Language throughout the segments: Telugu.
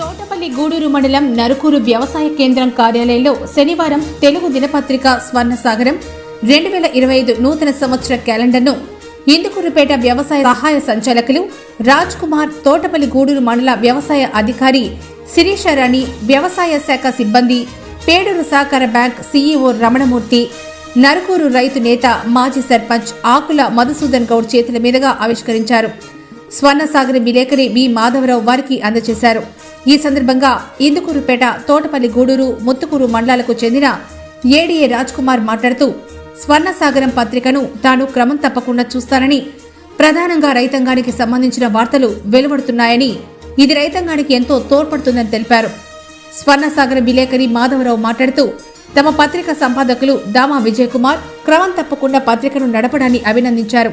తోటపల్లి గూడూరు మండలం నరుకూరు వ్యవసాయ కేంద్రం కార్యాలయంలో శనివారం తెలుగు దినపత్రిక స్వర్ణసాగరం రెండు వేల ఇరవై ఐదు నూతన సంవత్సర క్యాలెండర్ను ఇందుకూరుపేట వ్యవసాయ సహాయ సంచాలకులు రాజ్ కుమార్ తోటపల్లి గూడూరు మండల వ్యవసాయ అధికారి శిరీషారాణి వ్యవసాయ శాఖ సిబ్బంది పేడూరు సహకార బ్యాంక్ సీఈఓ రమణమూర్తి నరుకూరు రైతు నేత మాజీ సర్పంచ్ ఆకుల మధుసూదన్ గౌడ్ చేతుల మీదుగా ఆవిష్కరించారు. స్వర్ణసాగర్ విలేకరి వి. మాధవరావు వారికి అందజేశారు. ఈ సందర్భంగా ఇందుకూరుపేట తోటపల్లి గూడూరు ముత్తుకూరు మండలాలకు చెందిన ఏడీఏ రాజ్కుమార్ మాట్లాడుతూ స్వర్ణసాగరం పత్రికను తాను క్రమం తప్పకుండా చూస్తానని ప్రధానంగా రైతాంగానికి సంబంధించిన వార్తలు వెలువడుతున్నాయని ఇది రైతాంగానికి ఎంతో తోడ్పడుతుందని తెలిపారు. స్వర్ణసాగరం విలేకరి మాధవరావు మాట్లాడుతూ తమ పత్రిక సంపాదకులు దామా విజయ్ కుమార్ క్రమం తప్పకుండా పత్రికను నడపడాన్ని అభినందించారు.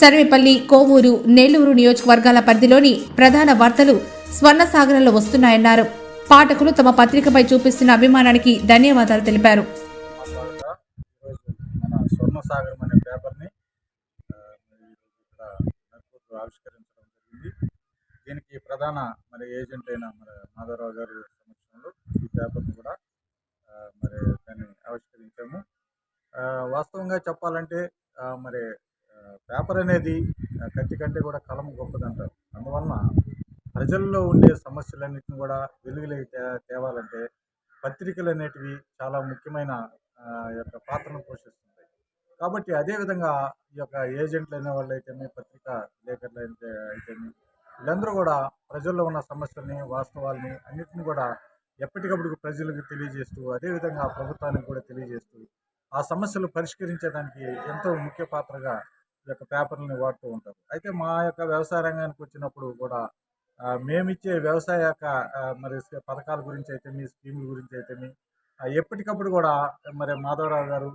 సర్వేపల్లి కోవూరు నెల్లూరు నియోజకవర్గాల పరిధిలోని ప్రధాన వార్తలు స్వర్ణ సాగరంలో వస్తున్నాయన్నారు. పాఠకులు తమ పత్రికపై చూపిస్తున్న అభిమానానికి ధన్యవాదాలు తెలిపారు. స్వర్ణసాగరం అనే పేపర్ని ఇక్కడ ఆవిష్కరించడం జరిగింది. దీనికి ప్రధాన మరి ఏజెంట్ అయిన మరి మాధవరావు గారి సమక్షంలో ఈ పేపర్ని కూడా మరి దాన్ని ఆవిష్కరించాము. వాస్తవంగా చెప్పాలంటే మరి పేపర్ అనేది కత్తి కంటే కూడా కలం గొప్పదంటారు. అందువలన ప్రజల్లో ఉండే సమస్యలన్నింటిని కూడా వెలుగులోకి తే తేవాలంటే పత్రికలు అనేటివి చాలా ముఖ్యమైన ఆ, యొక్క పాత్రను పోషిస్తుంది కాబట్టి అదేవిధంగా ఈ యొక్క ఏజెంట్లు అయిన వాళ్ళు అయితేనే పత్రిక విలేకరులు అయితే అయితేనే వీళ్ళందరూ కూడా ప్రజల్లో ఉన్న సమస్యల్ని వాస్తవాల్ని అన్నిటిని కూడా ఎప్పటికప్పుడు ప్రజలకు తెలియజేస్తూ అదేవిధంగా ప్రభుత్వానికి కూడా తెలియజేస్తూ ఆ సమస్యలు పరిష్కరించడానికి ఎంతో ముఖ్య పాత్రగా ఈ యొక్క పేపర్లని వాడుతూ ఉంటారు. అయితే మా యొక్క వ్యవసాయ రంగానికి వచ్చినప్పుడు కూడా మేమిచ్చే వ్యవసాయ యొక్క మరి పథకాల గురించి అయితే మీ స్కీముల గురించి అయితే మీ ఎప్పటికప్పుడు కూడా మరి మాధవరావు గారు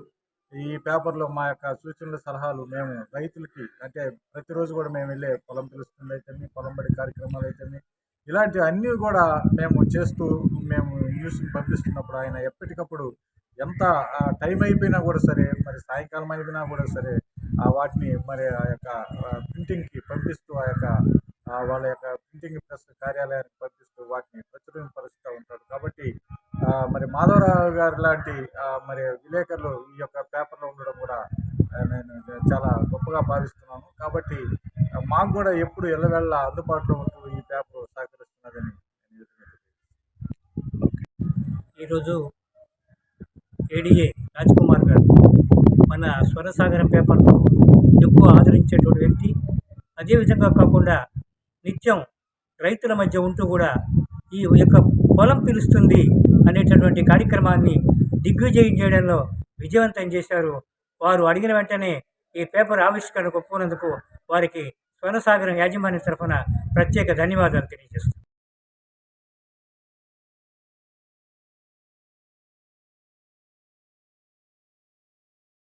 ఈ పేపర్లో మా యొక్క సూచనలు సలహాలు మేము రైతులకి అంటే ప్రతిరోజు కూడా మేము వెళ్ళే పొలం పిలుస్తుంది అయితే పొలం బడి కార్యక్రమాలు అయితే ఇలాంటి అన్నీ కూడా మేము చేస్తూ మేము న్యూస్ని పంపిస్తున్నప్పుడు ఆయన ఎప్పటికప్పుడు ఎంత టైం అయిపోయినా కూడా సరే మరి సాయంకాలం అయిపోయినా కూడా సరే ఆ వాటిని మరి ఆ యొక్క ప్రింటింగ్కి పంపిస్తూ ఆ యొక్క ప్రింటింగ్ ప్రెస్ కార్యాలయానికి పంపిస్తూ వాటిని ప్రచురింపరుస్తూ ఉంటాడు. కాబట్టి మరి మాధవరావు గారు లాంటి మరి విలేకరులు ఈ యొక్క పేపర్లో ఉండడం కూడా నేను చాలా గొప్పగా భావిస్తున్నాను. కాబట్టి మాకు కూడా ఎప్పుడు ఎల్లవెళ్ళ అందుబాటులో ఉంటూ ఈ పేపర్ సహకరిస్తున్నదని ఈరోజు ఏడిఏ రాజ్కుమార్ గారు మన స్వరసాగరం పేపర్ను ఎక్కువ ఆదరించేటువంటి వ్యక్తి. అదేవిధంగా కాకుండా నిత్యం రైతుల మధ్య ఉంటూ కూడా ఈ యొక్క పొలం పిలుస్తుంది అనేటటువంటి కార్యక్రమాన్ని దిగ్విజయం చేయడంలో విజయవంతం చేశారు. వారు అడిగిన వెంటనే ఈ పేపర్ ఆవిష్కరణకు ఒప్పుకున్నందుకు వారికి స్వర్ణసాగరం యాజమాన్యం తరఫున ప్రత్యేక ధన్యవాదాలు తెలియజేస్తున్నాను